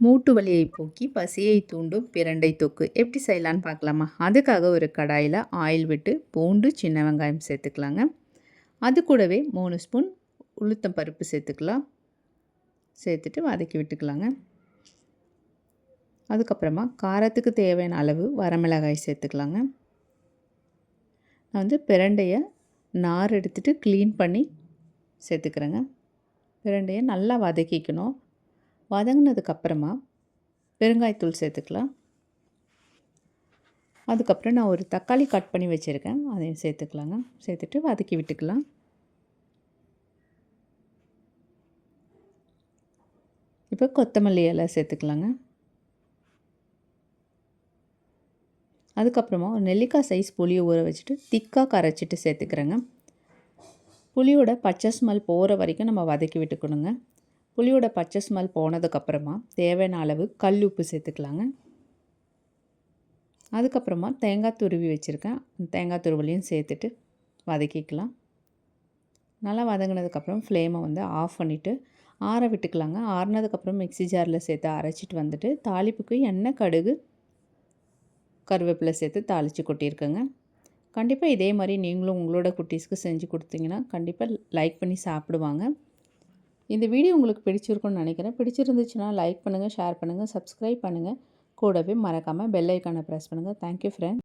மூட்டு வலியை போக்கி பசியை தூண்டும் பிரண்டை தொக்கு. எப்படி செய்யலான்னு பார்க்கலாமா? அதுக்காக ஒரு கடாயில் ஆயில் விட்டு பூண்டு சின்ன வெங்காயம் சேர்த்துக்கலாங்க. அது கூடவே மூணு ஸ்பூன் உளுத்தம் பருப்பு சேர்த்துக்கலாம். சேர்த்துட்டு வதக்கி விட்டுக்கலாங்க. அதுக்கப்புறமா காரத்துக்கு தேவையான அளவு வரமிளகாய் சேர்த்துக்கலாங்க. நான் வந்து பிரண்டையை நார் எடுத்துகிட்டு க்ளீன் பண்ணி சேர்த்துக்கிறேங்க. பிரண்டையை நல்லா வதக்கிக்கணும். வதங்கினதுக்கப்புறமா பெருங்காயத்தூள் சேர்த்துக்கலாம். அதுக்கப்புறம் நான் ஒரு தக்காளி கட் பண்ணி வச்சுருக்கேன். அதையும் சேர்த்துக்கலாங்க. சேர்த்துட்டு வதக்கி விட்டுக்கலாம். இப்போ கொத்தமல்லி இலை சேர்த்துக்கலாங்க. அதுக்கப்புறமா ஒரு நெல்லிக்காய் சைஸ் புளியை ஊற வச்சுட்டு திக்காக கரைச்சிட்டு சேர்த்துக்கிறேங்க. புளியோட பச்சை ஸ்மெல் போகிற வரைக்கும் நம்ம வதக்கி விட்டுக்கணுங்க. புளியோட பச்சை ஸ்மெல் போனதுக்கப்புறமா தேவையான அளவு கல் உப்பு சேர்த்துக்கலாங்க. அதுக்கப்புறமா தேங்காய் துருவி வச்சுருக்கேன். தேங்காய் துருவலையும் சேர்த்துட்டு வதக்கிக்கலாம். நல்லா வதங்கினதுக்கப்புறம் ஃப்ளேமை வந்து ஆஃப் பண்ணிவிட்டு ஆற விட்டுக்கலாங்க. ஆறினதுக்கப்புறம் மிக்சி ஜாரில் சேர்த்து அரைச்சிட்டு வந்துட்டு தாளிப்புக்கு எண்ணெய் கடுகு கருவேப்பிலை சேர்த்து தாளித்து கொட்டியிருக்கேங்க. கண்டிப்பாக இதே மாதிரி நீங்களும் உங்களோட குட்டீஸ்க்கு செஞ்சு கொடுத்தீங்கன்னா கண்டிப்பாக லைக் பண்ணி சாப்பிடுவாங்க. இந்த வீடியோ உங்களுக்கு பிடிச்சிருக்குன்னு நினைக்கிறேன். பிடிச்சிருந்துச்சுன்னா லைக் பண்ணுங்கள் ஷேர் பண்ணுங்கள் சப்ஸ்கிரைப் பண்ணுங்கள் கூடவே மறக்காமல் பெல் ஐக்கானை ப்ரெஸ் பண்ணுங்கள் தேங்க்யூ ஃப்ரெண்ட்